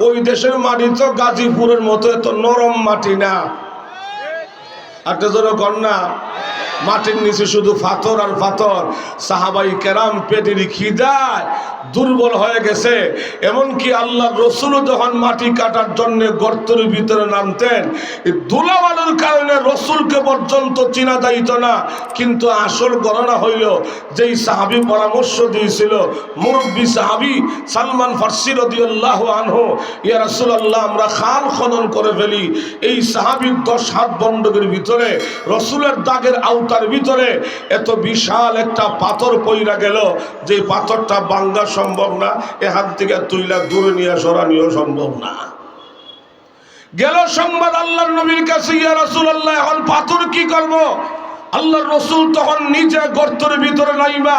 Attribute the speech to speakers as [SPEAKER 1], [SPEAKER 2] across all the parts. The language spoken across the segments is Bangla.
[SPEAKER 1] ওই দেশের মাটি তো গাজীপুরের মতো এত নরম মাটি না। একটা জোর কন্যা মাটির নিচে শুধু পাথর আর পাথর সাহাবাই কেরাম পেটের খিদায় দুর্বল হয়ে গেছে। এমনকি আল্লাহ রসুলও যখন মাটি কাটার জন্য গর্তের ভিতরে নামতেন, এই ধুলাবালুর কারণে রসুলকে পর্যন্ত চিনা যাইত না। কিন্তু আসল গণনা হইল, যেই সাহাবি পরামর্শ দিয়েছিল, মুরব্বী সাহাবি সালমান ফার্সি রদিয়াল্লাহ আনহো, ইয়া রসুল রাসূলুল্লাহ, আমরা খাল খনন করে ফেলি। এই সাহাবির দশ হাত বন্ধকের ভিতরে রসুলের দাগের আওতার ভিতরে এত বিশাল একটা পাথর পইরা গেল যে পাথরটা বাঙ্গা সম্ভব না এ হাত থেকে তুইলা দূরে নিয়ে সরানিও সম্ভব না। গেল সংবাদ আল্লাহ নবীর কাছে, ইয়া রাসূলুল্লাহ, এখন পাথর কি করব? আল্লাহর রসুল তখন নিজে গর্তের ভিতরে নাইমা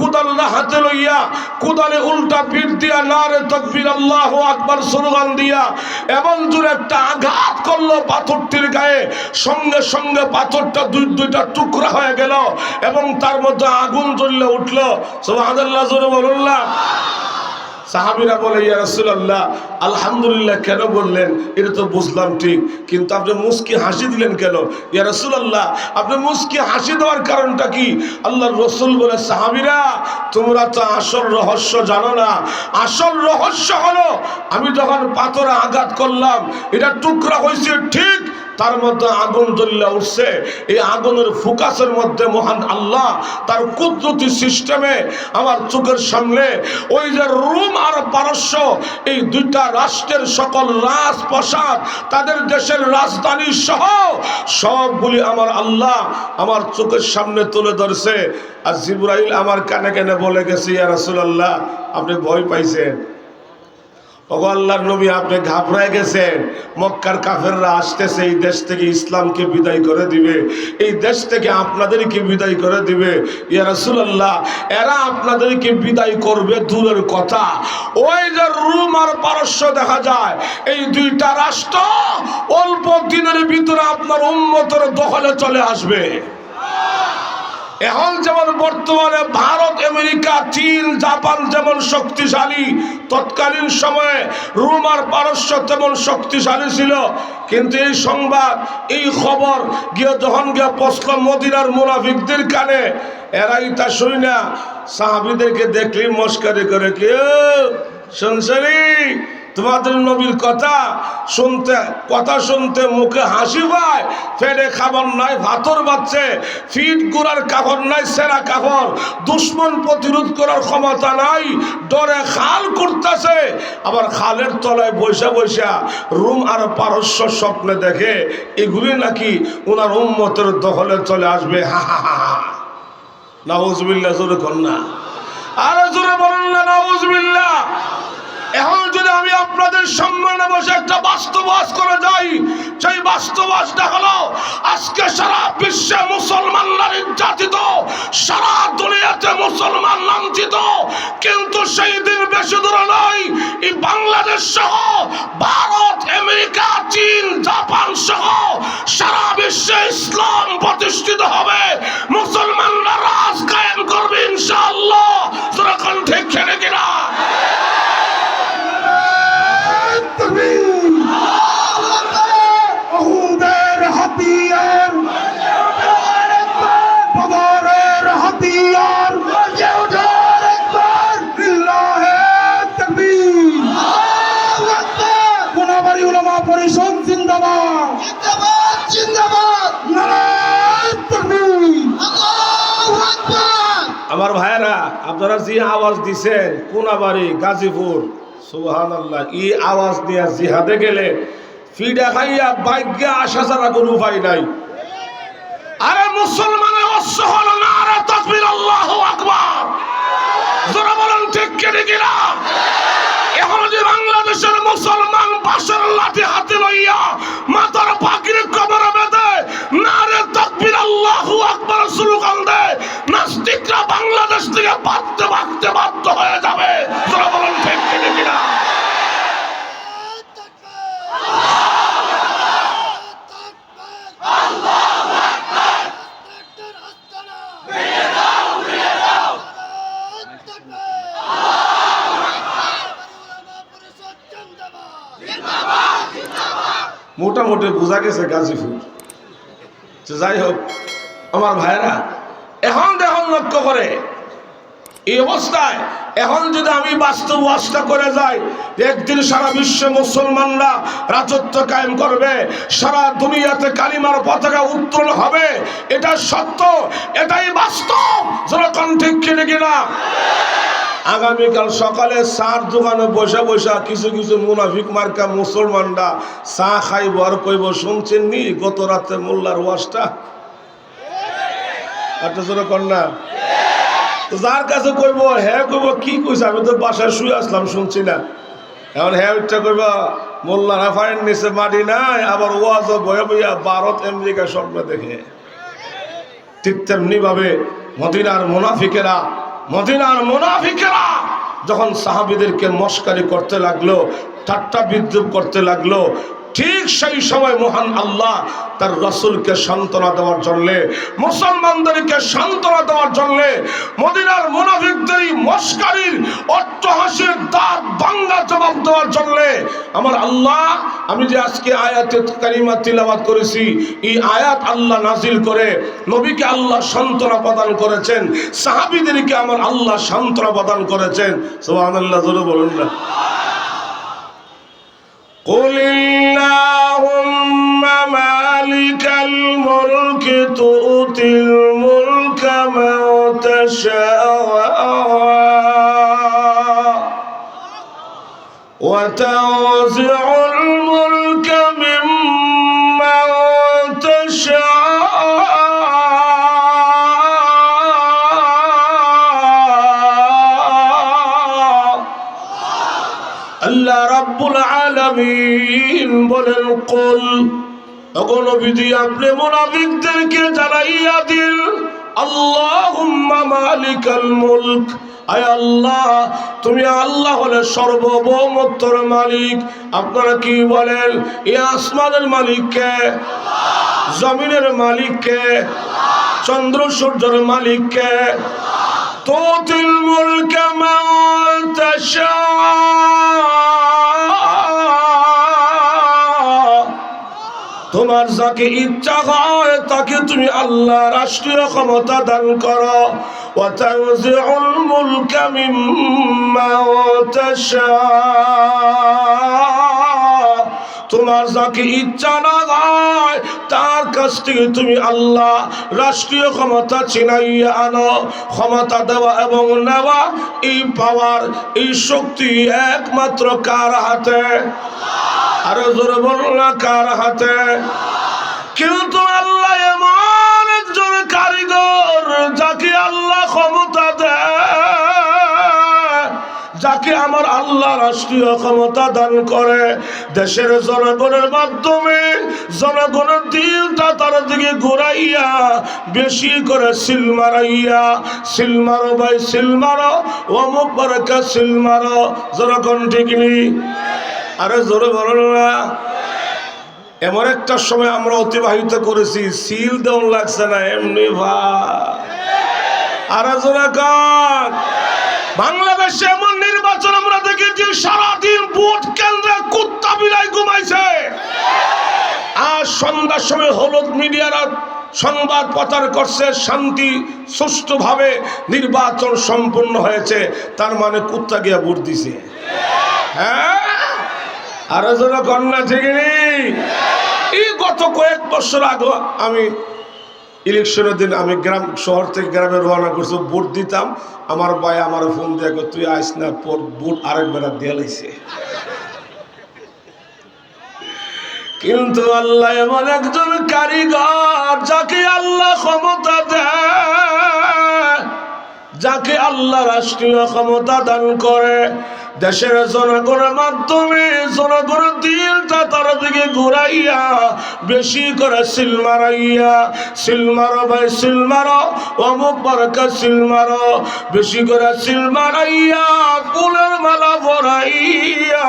[SPEAKER 1] কুদাল্লা হাতে লইয়া, কুদালে উল্টা পিঠ দিয়া নারে তকবির, আল্লাহ আকবার স্লোগান দিয়া, এমন জোরে একটা আঘাত করল পাথরটির গায়ে। সঙ্গে সঙ্গে পাথরটা দুই, দুইটা টুকরা হয়ে গেল এবং তার মধ্যে আগুন জ্বললে উঠল। সুবহানাল্লাহ, জোরে বলুন না। সাহাবিরা বলে, ইয়া রাসূলুল্লাহ, আলহামদুলিল্লাহ কেন বললেন? এটা তো বুঝলাম ঠিক, কিন্তু আপনি মুস্কি হাসি দিলেন কেন? ইয়া রাসূলুল্লাহ, আপনি মুস্কি হাসি দেওয়ার কারণটা কি? আল্লাহর রসুল বলে, সাহাবিরা, তোমরা তো আসল রহস্য জানো না। আসল রহস্য হলো, আমি যখন পাথরে আঘাত করলাম, এটা টুকরা হয়েছে ঠিক তার মধ্যে আগুন জ্বলিয়া উঠছে। এই আগুনের ফুকাসের মধ্যে মহান আল্লাহ তার কুদরতি সিস্টেমে আমার চোখের সামনে ওই যে রুম আর পারস্য, এই দুইটা রাষ্ট্রের সকল রাজপ্রসাদ, তাদের দেশের রাজধানী সহ সবগুলি আমার আল্লাহ আমার চোখের সামনে তুলে ধরছে। আর জিব্রাইল আমার কানে কানে বলে গেছে, ইয়া রাসূলুল্লাহ, আপনি ভয় পাইছেন? ওগো আল্লাহর নবী, আপনি ঘাবড়ায় গেছেন। মক্কার কাফেররা আসতেছে, এই দেশ থেকে ইসলামকে বিদায় করে দিবে। এই দেশ থেকে আপনাদেরকে বিদায় করে দিবে। ইয়া রাসূলুল্লাহ, এরা আপনাদেরকে বিদায় করবে, দূরের কথা। ওই যে রুম আর পারস্য দেখা যায়, এই দুইটা রাষ্ট্র অল্প দিনের ভিতরে আপনার উন্মতের দখলে চলে আসবে। এখন যেমন বর্তমানে ভারত, আমেরিকা, চীন, জাপান যেমন শক্তিশালী, তৎকালীন সময়ে রোম আর পারস্য তেমন শক্তিশালী ছিল। কিন্তু এই সংবাদ, এই খবর গিয়ে যখন গিয়ে পশ্ল মদিনার মুনাফিকদের কানে, এরাই তা শুই না। সাহাবিদেরকে দেখলেই মস্কারি করে কেউ শুনছনি তোমাদের নবীর কথা শুনতে কথা শুনতে মুখে হাসি পায়। ফেডে খাবার নাই, ভাতর বাচ্চে ফিট গুড়ার কাপড় নাই, সেরা কাপড়। দুশ্মন প্রতিরোধ করার ক্ষমতা নাই। ডরে খাল করতেছে আবার খালের তলায় বৈশা বৈশা রুম আর পারস্য স্বপ্নে দেখে, এগুলি নাকি ওনার উম্মতের দখলে চলে আসবে। হা হা হা হা। নাউজবিল্লা জোরে কন্যা। আরে জোরে বলেন না নাউজবিল্লা এখন যদি আমি আপনাদের সম্মানে বসে একটা বাস্তবাস করে যাই সেই বাস্তবাসটা হলো, আজকে সারা বিশ্বে মুসলমানরা নির্যাতিত সারা দুনিয়াতে মুসলমান লাঞ্ছিত। কিন্তু সেই দিন বেশি দূরে নয়, এই বাংলাদেশ সহ, ভারত, আমেরিকা, চীন, জাপান সহ, সারা বিশ্বে ইসলাম প্রতিষ্ঠিত হবে। আমার ভাইয়েরা, আপনারা যে আওয়াজ দিছেন, কোনাবাড়ি, গাজীপুর সুবহান আল্লাহ ই আওয়াজ দিয়া জিহাদে গেলে ফিডা খাইয়া বাইকে আসা ছাড়া কোনো উপায় নাই। আরে মুসলমানের অশ্ব হলো না আরে তকবির, আল্লাহ আকবার। যারা বলেন, ঠিক কেটে কিনা? এখন যে বাংলাদেশের মুসলমান বাসের লাঠি হাতে লইয়া মাথার পাখির কবরে আল্লাহু আকবার স্লোগান দেয় নাস্তিকরা বাংলাদেশ থেকে ভাবতে ভাবতে বাধ্য হয়ে যাবে। যারা বলেন, ঠিক কিনে কিনা? মোটামুটি বোঝা গেছে গাজীপুর। যাই হোক আমার ভাইরা এখন দেখুন লক্ষ্য করে। এই অবস্থায় এখন যদি আমি বাস্তব ওয়াজটা করে যাই, একদিন সারা বিশ্বে মুসলমানরা রাজত্ব কায়েম করবে, সারা দুনিয়াতে কালিমার পতাকা উত্তোলন হবে, এটা সত্য, এটাই বাস্তব যেরকম ঠিক কিনে কিনা? আগামীকাল সকালে চার দোকানে বসে বসে কিছু কিছু মুনাফিক মার্কা মুসলমানরা চা খাইব আর কইব, শুনছেন নি গত রাতে মোল্লার ওয়াজটা? তো যার কাছে কইব হ্যাঁ কইব, কি কইছে? আমি তো বাসায় শুয়ে আসলাম, শুনছি না। এখন হ্যাঁ উঠটা কইব, মোল্লা রাফায়ের নিচে মাটি নাই, আবার ওয়াজ বয়ে বইয়া ভারত, আমেরিকা স্বপ্ন দেখে। ঠিক তেমনি ভাবে মদিনার মুনাফিকেরা মদিনার মুনাফিকেরা যখন সাহাবিদেরকে মস্কারি করতে লাগল, ঠাট্টা বিদ্রুপ করতে লাগল ঠিক সেই সময় মহান আল্লাহ তার রসুলকে সান্ত্বনা দেওয়ার জন্যে, মুসলমানদেরকে সান্ত্বনা দেওয়ার জন্যে, মদিনার মুনাফিকদেরই মস্কারির অট্টহাসির দাঁত বাংলা জবাব দেওয়ার জন্যে, আমার আল্লাহ, আমি যে আজকে আয়াতে কারিমা তিলাবাত করেছি, এই আয়াত আল্লাহ নাজিল করে, নবীকে আল্লাহ সান্ত্বনা প্রদান করেছেন, সাহাবিদেরকে আমার আল্লাহ সান্ত্বনা প্রদান করেছেন। সুবহানাল্লাহ, জোরে বলুন না। الملك تؤتي الملك من تشاء وتنزع الملك ممن تشاء আল্লাহ রাব্বুল আলামিন বলেন কুল ওগো নবীজি আপনি মুনাফিকদেরকে জানাইয়া দিন আল্লাহুম্মা মালিকাল মুলক। আয় আল্লাহ, তুমি আল্লাহ হলে সর্বভৌমত্বর মালিক। আপনারা কি বলেন এই আসমানের মালিককে জমিনের মালিককে চন্দ্র সূর্যের মালিককে তুতিল মুলক মান তাশা যাকে ইচ্ছা হয় তাকে তুমি আল্লাহ রাষ্ট্রীয় ক্ষমতা দান করো وتنزع الملك ممن تشاء তোমার যাকে ইচ্ছা না হয় তার কাছ থেকে তুমি আল্লাহ রাষ্ট্রীয় ক্ষমতা চিনাইয়া আনো ক্ষমতা দেওয়া এবং নেওয়া এই পাওয়ার এই শক্তি একমাত্র কার হাতে আরো জোরে বলুন না কার হাতে কিন্তু আল্লাহ এমন একজন কারিগর যাকে আল্লাহ ক্ষমতা যাকে আমার আল্লাহ রাষ্ট্রীয় ক্ষমতা দান করে। দেশের জনগণের মাধ্যমে জনগণের দিলটা তার দিকে ঘুরাইয়া, বেশি করে সিল মারাইয়া, সিল মারো ভাই, সিল মারো, অমুক বারাকা সিল মারো। জনগণ ঠিক নেই? আরে জোরে বলো না। এমন একটা সময় আমরা অতিবাহিত করেছি সিল দেওয়ান লাগছে না, এমনি ভাই। বাংলাদেশে এমন নির্বাচন আমরা দেখেছি, সারাদিন ভোট কেন্দ্রে কুত্তা বিলাই ঘুমাইছে। আর সন্ধ্যার সময় হলুদ মিডিয়ারা সংবাদ প্রচার করছে, শান্তি সুষ্ঠুভাবে নির্বাচন সম্পন্ন হয়েছে, তার মানে কুত্তা গিয়া ভোট দিছে। হ্যাঁ? আরও যেন কন্যা ঠিক এই গত কয়েক বছর আগে আমি ইলেকশনের দিন আমি গ্রাম, শহর থেকে গ্রামে রওনা করছি, ভোট দিতাম। আমার ভাই আমার ফোন দিয়ে তুই আইস না ভোট আরেক বেলা দিয়ে লাইছে। কিন্তু আল্লাহ এমন একজন কারিগর যাকে আল্লাহ ক্ষমতা দেয়, যাকে আল্লাহ রাষ্ট্রীয় ক্ষমতা দান করে। দেশের জনগণের মাধ্যমে জনগণের দিলটা তার দিকে ঘুরাইয়া, বেশি করে সিল মারাইয়া, সিল মারো ভাই, সিল মারো, অমুক বারকা সিল মারো, বেশি করে সিল মারাইয়া, ফুলের মালা ভরাইয়া,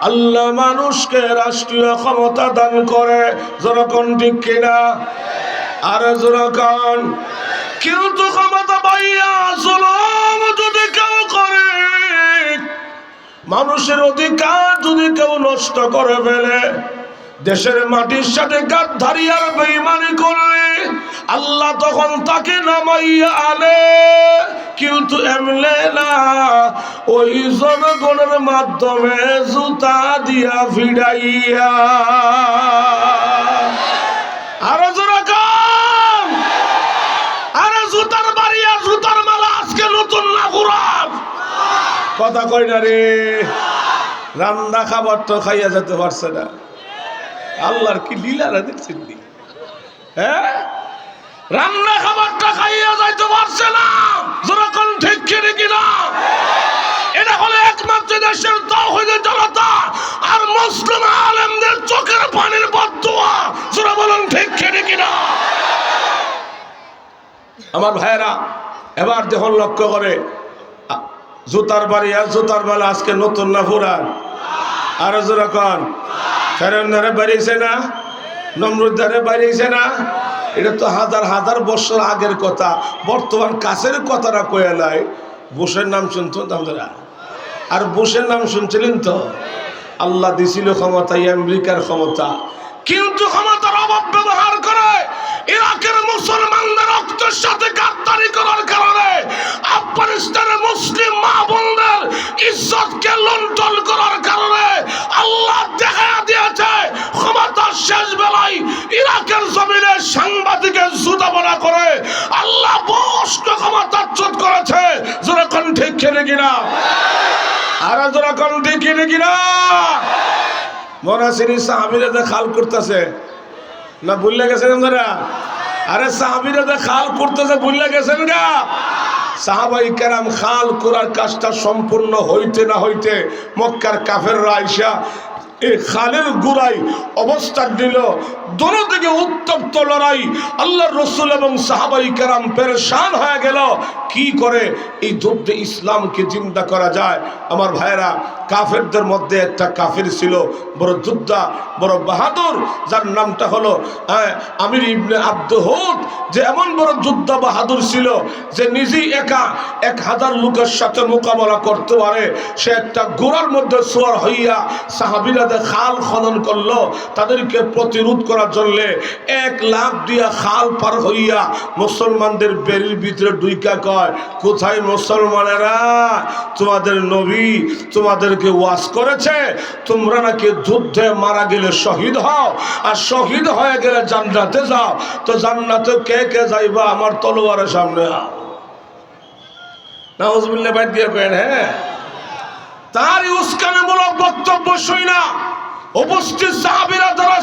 [SPEAKER 1] আল্লাহ মানুষকে রাষ্ট্রীয় ক্ষমতা দান করে। জনগণ ঠিক কিনা? আর জনগণ কিন্তু ক্ষমতা পাইয়া জুলুম যদি কেউ করে মানুষের অধিকার যদি কেউ নষ্ট করে ফেলে, দেশের মাটির সাথে গাদ্ধারি আর বেইমানি করলে আল্লাহ তখন তাকে নামাইয়া আনে। কিন্তু এমলে না ওই জনগণের মাধ্যমে জুতা দিয়া ফিরাইয়া কথা কই না রে? রান্না খাবার তো খাইয়া যেতে পারছে না। আল্লাহর কি লীলারা দেখছেন নি? হ্যাঁ? রান্না খাবারটা খাইয়া যাইতে পারছে না। যেরকম ঠিক কিনে কিনা? এটা হলো একমাত্র দেশের তাওহীদের জনতা আর মুসলিম আলেমদের চোখের পানির বদুয়া। যারা বলেন ঠিক কিনে কিনা? আমার ভাইয়েরা, এবার যখন লক্ষ্য করে জুতার বাড়ি, আর জুতার বেলা আজকে নতুন না ফুরান আরও যেরকম ফেরেন ধারে বাড়িয়েছে না? নমরুদ ধারে বাড়িয়েছে না? এটা তো হাজার হাজার বছর আগের কথা, বর্তমান কাছের কথাটা কয়ে নাই বুশের নাম শুনতো আপনারা আর বুশের নাম শুনছিলেন তো? আল্লাহ দিছিল ক্ষমতা আমেরিকার ক্ষমতা। কিন্তু ক্ষমতার অভাব ব্যবহার করে ইরাকের মুসলমানদের করতেছে না গেছেন আরে খাল করতেছে গেছেন সাহাবাই খাল করার কাজটা সম্পূর্ণ হইতে না হইতে মক্কার কাফের আইসা এই খালের গুড়াই অবস্থান নিল। দোনো দিকে উত্তপ্ত লড়াই আল্লাহ রসুল এবং সাহাবাই কেরাম পেরেশান হয়ে গেল। কি করে এই যুদ্ধে ইসলামকে জিন্দা করা যায়? আমার ভাইয়েরা কাফেরদের মধ্যে একটা কাফের ছিল বড় যোদ্ধা বড় বাহাদুর যার নামটা হলো হ্যাঁ, আমির ইবনে আব্দুহুদ যে এমন বড় যোদ্ধা বাহাদুর ছিল যে নিজেই একা এক হাজার লোকের সাথে মোকাবেলা করতে পারে। সে একটা গোড়ার মধ্যে সোয়ার হইয়া সাহাবিরাদের খাল খনন করল তাদেরকে প্রতিরোধ করার জন্য এক লাখ দিয়া খাল পার হইয়া মুসলমানদের বেরির ভিতরে ডুইকা কয় কোথায় মুসলমানেরা? তোমাদের নবী তোমাদেরকে ওয়াজ করেছে, তোমরা নাকি যুদ্ধে মারা গেলে শহীদ হও, আর শহীদ হয়ে গেলে জান্নাতে যাও। তো জান্নাতে কে কে যাইবা আমার তলোয়ারের সামনে আও। হ্যাঁ।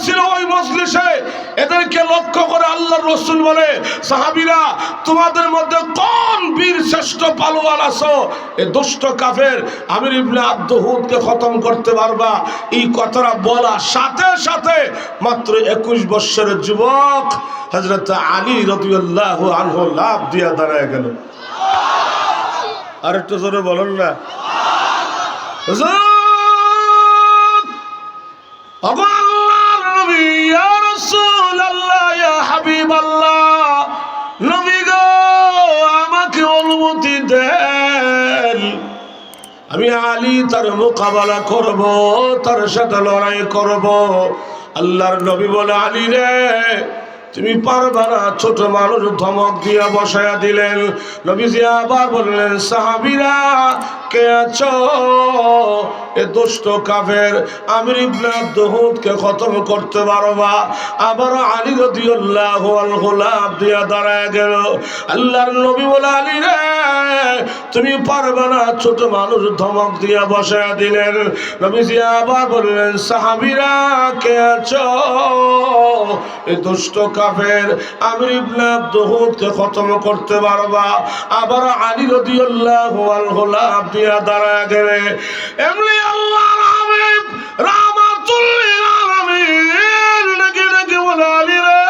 [SPEAKER 1] ছিল ওই মজলিসে, এদেরকে লক্ষ্য আল্লাহ রসুল বলে সাহাবিরা তোমাদের মধ্যে কোন বীর শ্রেষ্ঠ পালোয়ান আছো? এ দুষ্ট কাফের আমির ইবনে আব্দুহুদকে খতম করতে পারবা। এই কথাটা বলা সাথে সাথে মাত্র একুশ বৎসরের যুবক হজরত আলী রবিউল্লাহ আনহু লাভ দিয়া দাঁড়ায় গেল। আর একটু জোরে বলুন না। আল্লাহর নবী, রাসূলুল্লাহ, গো, আমাকে অনুমতি দেন। আমি আলী তার মোকাবেলা করব তার সাথে লড়াই করব। আল্লাহর নবী বলে আলী রে তুমি পারবা না। ছোট মানুষ ধমক দিয়া বসায়া দিলেন। নবীজি আবার বললেন সাহাবিরা কে আছো? এ দুষ্ট কাফের, আমির ইবনে আব্দুহুদকে খতম করতে পারবা আবার আলী রাদিয়াল্লাহু আনহু লাভ দিয়া দাঁড়ায় গেল। আল্লাহর নবী বলে, আলী রে, তুমি পারবে না। ছোট মানুষ ধমক দিয়া বসায়া দিলেন। নবীজি আবার বললেন, সাহাবিরা কে আছো? এ দুষ্ট কাফের, আমির ইবনে আব্দুহুদকে খতম করতে পারবা আবার আলী রাদিয়াল্লাহু আনহু লাভ দিয়া দাঁড়ায় গেলে। এমনি আল্লাহর হাবিব রাহমাতুল লিল আলামিন। নাকি নাকি বলে, আলী রে,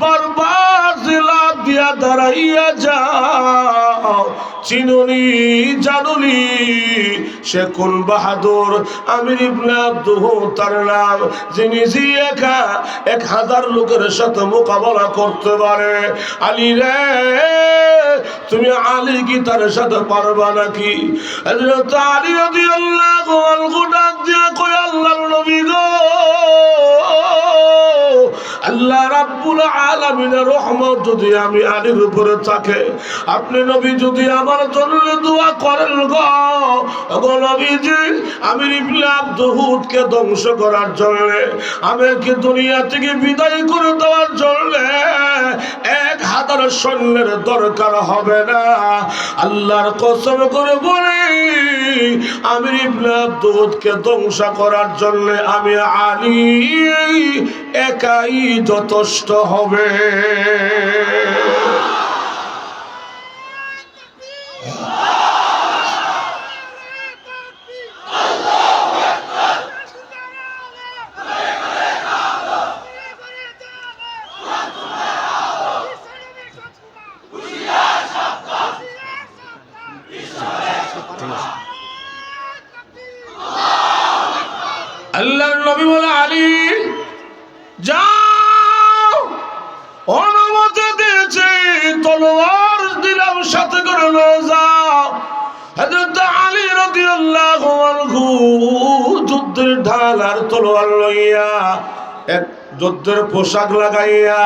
[SPEAKER 1] বারবার জিলাপ দিয়া দাঁড়াইয়া যাও। চিনুনি জানুনি সে কোন বাহাদুর? আমির ইবনে তার নাম, যিনি একা এক হাজার লোকের সাথে মোকাবেলা করতে পারে। আলী রে, তুমি আলী কি তার সাথে পারবা নাকি? দিয়া কই নবী গো, আল্লাহ রাব্বুল আলামিনের রহমত যদি আমি আলীর উপরে থাকে, আপনি নবী যদি আমার জন্য দোয়া করেন গো নবীজি, আমি ইবনে আব্দুহুদকে ধ্বংস করার জন্য। আমাকে দুনিয়া থেকে বিদায় করে দেওয়ার জন্য এক হাজার সৈন্যের দরকার হবে না। আল্লাহর কসম করে বলি, আমি ইবনে আব্দুহুদকে ধ্বংস করার জন্য আমি আলী একাই যথেষ্ট হবে। যুদ্ধের ঢাল আর তলোয়ার লইয়া এক যুদ্ধের পোশাক লাগাইয়া,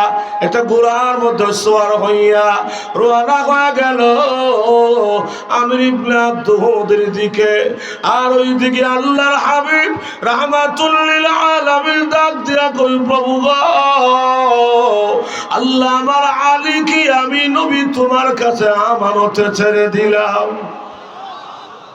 [SPEAKER 1] এটা গোড়ার মধ্যে সোয়ার হইয়া রোয়ানা হয়ে গেল। আমির ইবনে আব্দুহুদের দিকে, আর ওই দিকে আল্লাহর হাবিব রাহমাতুল্লিল আলামিন ডাক দিয়া কই প্রভু গো, আল্লাহ আমার আলী কি আমি নবী তোমার কাছে আমানতে ছেড়ে দিলাম।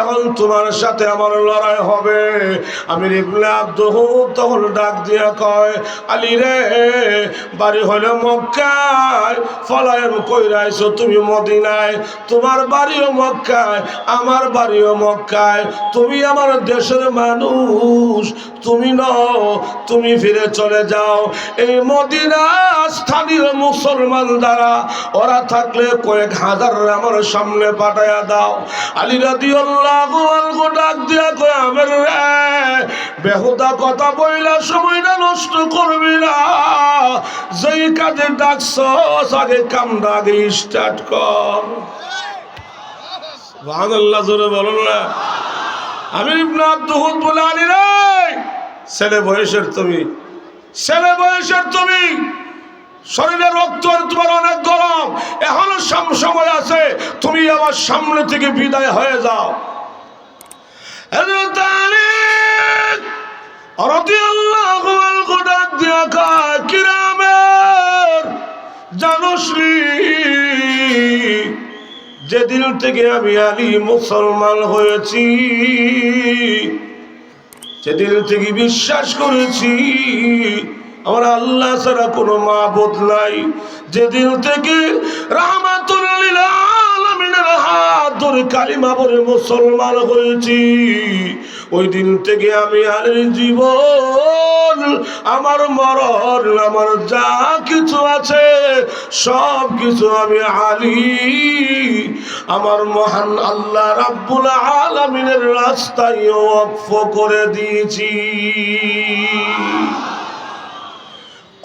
[SPEAKER 1] এখন তোমার সাথে আমার লড়াই হবে। আমি ইবনে আব্দুহুদ তখন ডাক দিয়া কয়, আলী রে, বাড়ি হলো মক্কায়। ফলায়ন কইরাইছো তুমি মদিনায়। তোমার বাড়িও মক্কায়, আমার বাড়িও মক্কায়। তুমি আমার দেশের মানুষ। তুমি নও, তুমি ফিরে চলে যাও। এই মদিনা স্থানীয় মুসলমান দ্বারা ওরা থাকলে কয়েক হাজার আমার সামনে পাঠায়া দাও। আলী ডাক দিয়া বেহুদা কথা বইলা সময়টা নষ্ট করবি না। যেই কাজে ডাকছ আগে কামটা আগে স্টার্ট কর। আমি বলে ছেলে বয়সের তুমি, ছেলে বয়সের তুমি শরীরে রক্ত তোমার অনেক গরম। এখনও সময় আছে, তুমি আমার সামনে থেকে বিদায় হয়ে যাও। জানোসরি যেদিন থেকে আমি আলী মুসলমান হয়েছি সেদিন থেকে বিশ্বাস করেছি আমার আল্লাহ ছাড়া কোনো মাবুদ নাই। যেদিন থেকে মুসলমান হয়েছি ওই দিন থেকে আমি আর জীবন, আমার মরণ, আমার যা কিছু আছে, সব কিছু আমি আলী। আমার মহান আল্লাহ রাব্বুল আলামিনের রাস্তায় ওয়াকফ করে দিয়েছি।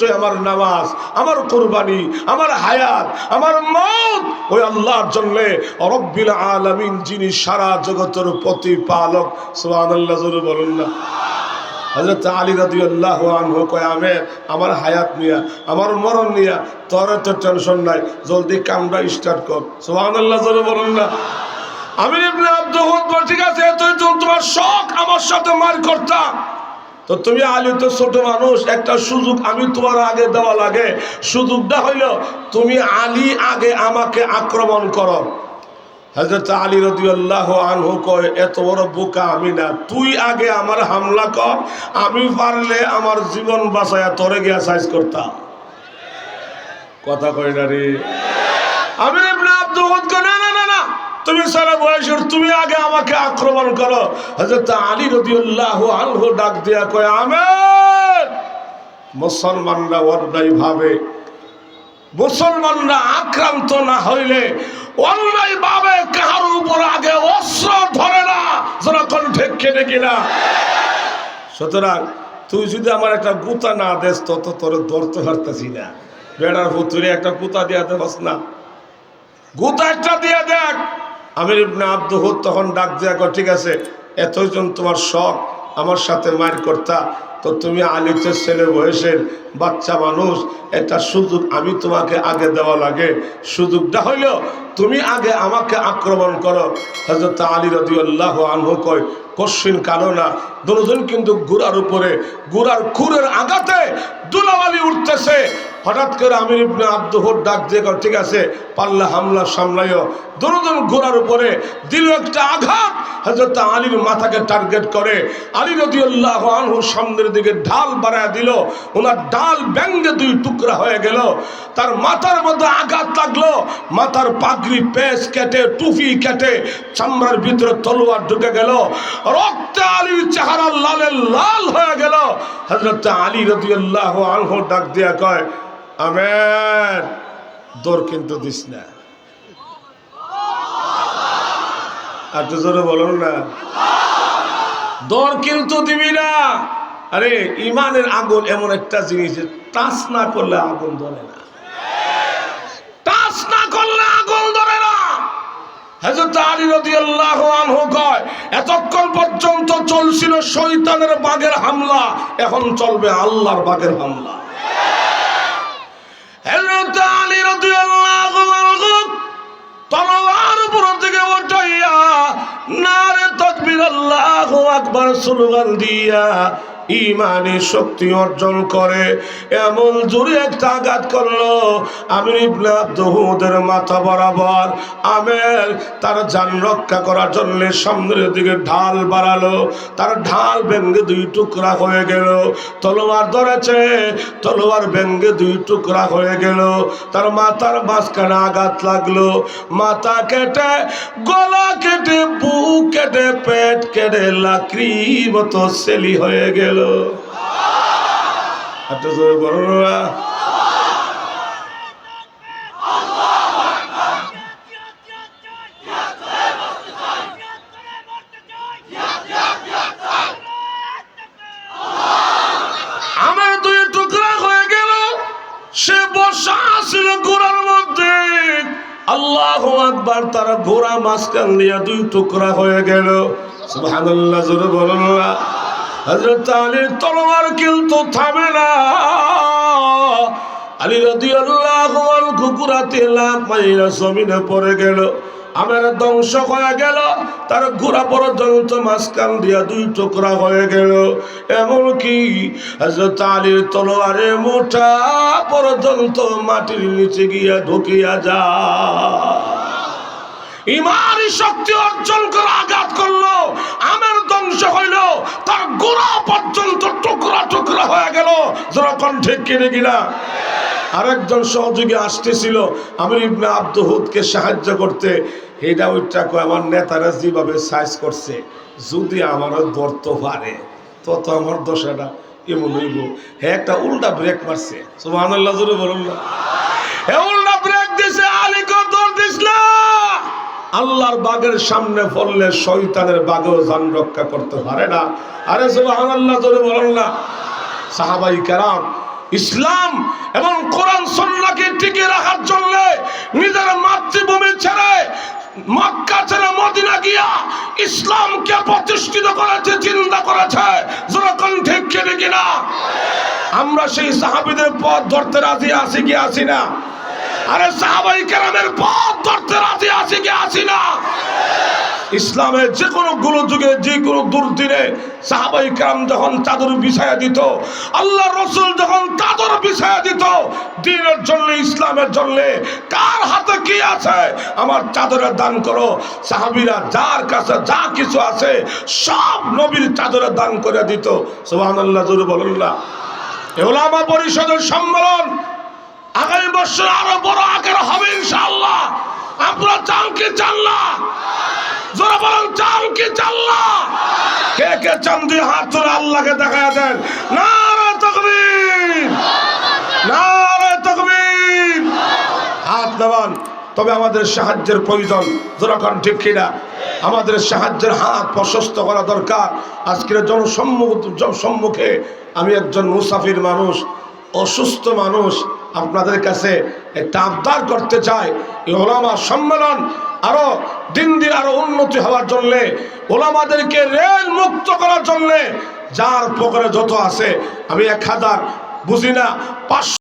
[SPEAKER 1] নিশ্চয় আমার নামাজ, আমার কোরবানি, আমার হায়াত, আমার মত। ওই আল্লাহর জন্য রব্বিল আলামিন যিনি সারা জগতের প্রতিপালক জোরে বলুন না। হজরত আলী রাদিয়াল্লাহু আনহু কয় আমের হায়াত নিয়া, আমার মরণ নিয়া, তোর তো টেনশন নাই, জলদি কামটা স্টার্ট কর। সুবহানাল্লাহ, জোরে বলুন না। আমি ঠিক আছে তুই তোমার শখ, আমার সাথে মার করতাম তো তুমি আলী তো ছোট মানুষ, একটা সুযোগ আমি তোমার আগে দেওয়া লাগে। সুযোগটা হইল, তুমি আলী আগে আমাকে আক্রমণ করো। হজরত আলী রদিয়াল্লাহ আনহু কয়, এত বড় বোকা আমি না, তুই আগে আমার হামলা কর, আমি পারলে আমার জীবন বাঁচায়া তোরে গিয়া সাইজ করতাম। কথা কই না রে? আমি না না না না। তুমি সারা বয়সের তুমি আগে আমাকে আক্রমণ করো। হযরত আলী রাদিয়াল্লাহু আনহু ডাক দিয়া কয় আমের মুসলমানরা অন্যায় ভাবে। মুসলমানরা আক্রান্ত না হইলে অন্যায় ভাবে কাহার উপর আগে অস্ত্র ধরে না যখন ঠিক কেটে কিনা। সুতরাং তুই যদি আমার একটা গুতা না দেস, তত তোর ধরতে পারতেছি না। বেড়ার পুতুরে একটা গুতা দিয়া দেবস না। গুতা একটা দিয়ে দেখ। আমির ইবনে আব্দুল হুদ তখন ডাক দিয়া কয়, ঠিক আছে এতজন তোমার শখ আমার সাথে মায়ের করতা তো তুমি আলিতের ছেলে বয়সের বাচ্চা মানুষ একটা সুযোগ আমি তোমাকে আগে দেওয়া লাগে। সুযোগটা হইল তুমি আগে আমাকে আক্রমণ করো। হজরত আলী রদি আল্লাহ আনহু কয় কশ্চিন কালো না দুজন কিন্তু গুড়ার উপরে গুড়ার খুরের আঘাতে দুলাবালি উঠতেছে। হঠাৎ করে আমির ইবনে আব্দুহর ডাক দিয়ে ঠিক আছে, পাল্লা হামলা সামলাইও। দুজন ঘোড়ার উপরে দিল একটা আঘাত। হজরত আলীর মাথাকে টার্গেট করে আলী রদিউল্লাহ আনহু সামনের দিকে ঢাল বাড়ায় দিল। ওনার ডাল ব্যঙ্গে দুই টুকরা হয়ে গেল। তার মাথার মধ্যে আঘাত লাগল। মাথার পাগড়ি পেস কেটে, টুপি কেটে চামড়ার ভিতরে তলোয়ার ঢুকে গেল। রক্তে আলীর চেহারা লালে লাল হয়ে গেল। হজরত আলী রদিউল্লাহ আনহু ডাক দিয়া কয় আমের দৌড় কিন্তু দিস না। আর তো জোরে বলুন না। দৌড় কিন্তু দিবি না। আরে, ইমানের আগুন এমন একটা জিনিস টাচ না করলে আগুন ধরে না। টাচ না করলে আগুন ধরে না। হযরত আলী রাদিয়াল্লাহু আনহু কয়, এতক্ষণ পর্যন্ত চলছিল শয়তানের বাগের হামলা, এখন চলবে আল্লাহর বাগের হামলা। হযরত আলী রাদিয়াল্লাহু আনহু তলোয়ার উপর থেকে উঠাইয়া নারে তকবীর আল্লাহু আকবার স্লোগান দিয়া ইমানে শক্তি অর্জন করে। এমন জোরে একটা আঘাত করল আমির ইবনে মাথা বরাবর। আমের তার যান রক্ষা করার জন্য সামনের দিকে ঢাল বাড়ালো। তার ঢাল ভেঙ্গে দুই টুকরা হয়ে গেল। তলোয়ার ধরেছে, তলোয়ার ভেঙ্গে দুই টুকরা হয়ে গেল। তার মাথার মাঝখানে আঘাত লাগল। মাথা কেটে, গলা কেটে, বুক কেটে, পেট কেটে লাকড়ি মতো সেলি হয়ে গেল। জোরে বলো হয়ে গেল, সে বসা ছিল ঘোড়ার মধ্যে। আল্লাহ আকবার, তারা ঘোড়া মাঝখান দিয়া দুই টুকরা হয়ে গেল। সুবহানাল্লাহ, জোরে বলুন হযরত আলীর তলোয়ার কিন্তু থামে না। আলী রাদিয়াল্লাহু আনহু কুকুরাতে লাভ মাইরা জমিনে পড়ে গেল। আমার ধ্বংস হয়ে গেল। তার ঘোড়া পর্যন্ত মাঝখান দিয়া দুই টুকরা হয়ে গেল। এমনকি হযরত আলীর তলোয়ারে মোটা পর্যন্ত মাটির নিচে গিয়া ঢুকিয়া যা ইমানি শক্তি অর্জন করে আঘাত করল। আমের ধ্বংস হইল, তার গোড়া পর্যন্ত টুকরা টুকরা হয়ে গেল। যখন ঠিক কিনে কিনা? আরেকজন সহযোগী আসতেছিল আমি ইবনে আব্দুহুদকে সাহায্য করতে। এটা ওইটা আমার নেতারা যেভাবে সাইজ করছে, যদি আমারও ধরতে পারে তত আমার দশাটা এমন হইব। হ্যাঁ একটা উল্টা ব্রেক মারছে। জোরে বলুন না। আল্লাহর বাগের সামনে পড়লে শয়তানের বাগেও জান রক্ষা করতে পারে না। আরে সুবহানাল্লাহ, জোরে বলুন না। সাহাবাই কারাম, ইসলাম এবং কোরআন সন্নাকে টিকে রাখার জন্য নিজের মাতৃভূমি ছেড়ে মক্কা ছেড়ে মদিনা গিয়া ইসলামকে প্রতিষ্ঠিত করেছে চিন্তা করেছে। যেরকম ঠিক কিনে? আমরা সেই সাহাবিদের পথ ধরতে রাজি আছি কি আছি না? আরে সাহাবাই কেরামের পথ ধরতে রাজি আছি কি আছি না? ইসলামের যে কোনো গুলো যুগে যে কোনো দুর্দিনে সাহাবাই কাম যখন চাদর বিছায়া দিত, আল্লাহ রসুল যখন চাদর বিছায়া দিত, দিনের জন্য, ইসলামের জন্য, কার হাতে কি আছে? আমার চাদরে দান করো। সাহাবিরা যার কাছে যা কিছু আছে, সব নবীর চাদরে দান করে দিত। সোহান আল্লাহ জোরে বলেন না। ওলামা পরিষদের সম্মেলন আগামী বছর আরও বড় আকার হবে ইনশাআল্লাহ। আপনারা চান কি চান না জোরে বলেন চান কি চান না কে কে চান দিয়ে হাত ধরে আল্লাহকে দেখা দেন? নারে তকবীর। নারে তকবীর। হাত নামান। তবে আমাদের সাহায্যের প্রয়োজন। যেরকম ঠিক কিনা? আমাদের সাহায্যের হাত প্রশস্ত করা দরকার। আজকের জনসম্মুখ সম্মুখে আমি একজন মুসাফির মানুষ। অসুস্থ মানুষ আপনাদের কাছে একটা আবদার করতে চায়, এই ওলামা সম্মেলন আরও দিন দিন আরও উন্নতি হওয়ার জন্যে, ওলামাদেরকে রেল মুক্ত করার জন্যে, যার পকেটে যত আছে, আমি এক হাজার বুঝি না, পাঁচশো